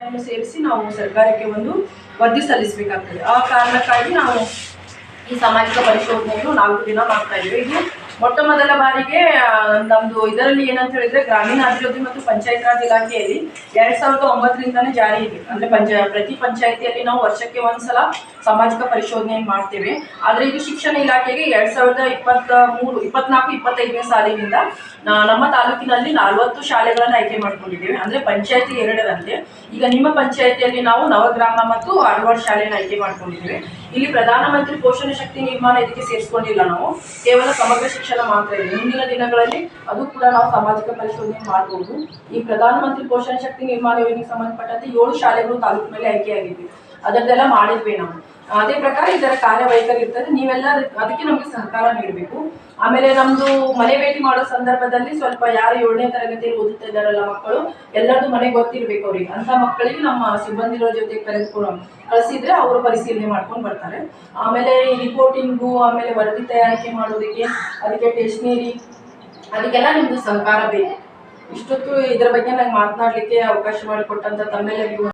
ಸೇರಿಸಿ ನಾವು ಸರ್ಕಾರಕ್ಕೆ ಒಂದು ವರದಿ ಸಲ್ಲಿಸಬೇಕಾಗ್ತದೆ. ಆ ಕಾರಣಕ್ಕಾಗಿ ನಾವು ಈ ಸಾಮಾಜಿಕ ಪರಿಶೋಧನೆಯನ್ನು ನಾಲ್ಕು ದಿನ ಮಾಡ್ತಾ ಇದ್ದೀವಿ. ಇದು ಮೊಟ್ಟ ಮೊದಲ ಬಾರಿಗೆ ನಮ್ದು ಇದರಲ್ಲಿ ಏನಂತ ಹೇಳಿದ್ರೆ ಗ್ರಾಮೀಣ ಅಭಿವೃದ್ಧಿ ಮತ್ತು ಪಂಚಾಯತ್ ರಾಜ್ ಇಲಾಖೆಯಲ್ಲಿ ಎರಡ್ ಸಾವಿರದ ಒಂಬತ್ತರಿಂದನೇ ಜಾರಿ ಇದೆ. ಅಂದ್ರೆ ಪಂಚ, ಪ್ರತಿ ಪಂಚಾಯತಿಯಲ್ಲಿ ನಾವು ವರ್ಷಕ್ಕೆ ಒಂದ್ಸಲ ಸಾಮಾಜಿಕ ಪರಿಶೋಧನೆ ಮಾಡ್ತೇವೆ. ಆದ್ರೆ ಇದು ಶಿಕ್ಷಣ ಇಲಾಖೆಗೆ ಎರಡ್ ಸಾವಿರದ ಇಪ್ಪತ್ತ ಮೂರು, ಇಪ್ಪತ್ನಾಲ್ಕು, ಇಪ್ಪತ್ತೈದನೇ ಸಾಲಿನಿಂದ ನಮ್ಮ ತಾಲೂಕಿನಲ್ಲಿ ನಲವತ್ತು ಶಾಲೆಗಳನ್ನು ಆಯ್ಕೆ ಮಾಡ್ಕೊಂಡಿದ್ದೇವೆ. ಅಂದ್ರೆ ಪಂಚಾಯತಿ ಎರಡರಂತೆ. ಈಗ ನಿಮ್ಮ ಪಂಚಾಯತಿಯಲ್ಲಿ ನಾವು ನವಗ್ರಾಮ ಮತ್ತು ಆಳ್ವಾಡ್ ಶಾಲೆಯನ್ನು ಆಯ್ಕೆ ಮಾಡ್ಕೊಂಡಿದ್ದೇವೆ. ಇಲ್ಲಿ ಪ್ರಧಾನಮಂತ್ರಿ ಪೋಷಣ ಶಕ್ತಿ ನಿರ್ಮಾಣ ಇದಕ್ಕೆ ಸೇರಿಸ್ಕೊಂಡಿಲ್ಲ ನಾವು. ಕೇವಲ ಸಮಗ್ರ ಶಿಕ್ಷಣ ಮಾತ್ರ ಇದೆ ಮುಂದಿನ ದಿನಗಳಲ್ಲಿ ಅದು ಕೂಡ ನಾವು ಸಾಮಾಜಿಕ ಪರಿಶೋಧನೆ ಮಾಡಬಹುದು ಈ ಪ್ರಧಾನಮಂತ್ರಿ ಪೋಷಣ ಶಕ್ತಿ ನಿರ್ಮಾಣ ಯೋಜನೆಗೆ ಸಂಬಂಧಪಟ್ಟಂತೆ ಏಳು ಶಾಲೆಗಳು ತಾಲೂಕಿನಲ್ಲಿ ಆಗಿದೆ ಅದರದ್ದೆಲ್ಲ ಮಾಡಿದ್ವಿ ನಾವು. ಅದೇ ಪ್ರಕಾರ ಇದರ ಕಾರ್ಯವೈಖರಿ ಇರ್ತದೆ ನೀವೆಲ್ಲ ಅದಕ್ಕೆ- ನಮಗೆ ಸಹಕಾರ ನೀಡಬೇಕು. ಆಮೇಲೆ ನಮ್ದು ಮನೆ ಭೇಟಿ ಮಾಡೋ ಸಂದರ್ಭದಲ್ಲಿ ಸ್ವಲ್ಪ ಯಾರು ಏಳನೇ ತರಗತಿಯಲ್ಲಿ ಓದುತ್ತಾ ಇದ್ದಾರಲ್ಲ ಮಕ್ಕಳು ಎಲ್ಲರದು ಮನೆ ಗೊತ್ತಿರ್ಬೇಕು ಅವ್ರಿಗೆ. ಅಂತ ಮಕ್ಕಳಿಗೆ ನಮ್ಮ ಸಿಬ್ಬಂದಿಗಳ ಜೊತೆ ಕರೆದುಕೊಂಡು ಕಳಿಸಿದ್ರೆ ಅವರು ಪರಿಶೀಲನೆ ಮಾಡ್ಕೊಂಡು ಬರ್ತಾರೆ. ಆಮೇಲೆ ಈ ರಿಪೋರ್ಟಿಂಗು ಆಮೇಲೆ ವರದಿ ತಯಾರಿಕೆ ಮಾಡೋದಕ್ಕೆ, ಅದಕ್ಕೆ ಟೆಸ್ಟ್ನೇರಿ ಅದಕ್ಕೆಲ್ಲ ನಿಮ್ದು ಸಹಕಾರ ಬೇಕು. ಇಷ್ಟೊತ್ತು ಇದರ ಬಗ್ಗೆ ನಂಗೆ ಮಾತನಾಡಲಿಕ್ಕೆ ಅವಕಾಶ ಮಾಡಿಕೊಟ್ಟಂತ ತಮ್ಮೆಲ್ಲರಿಗೂ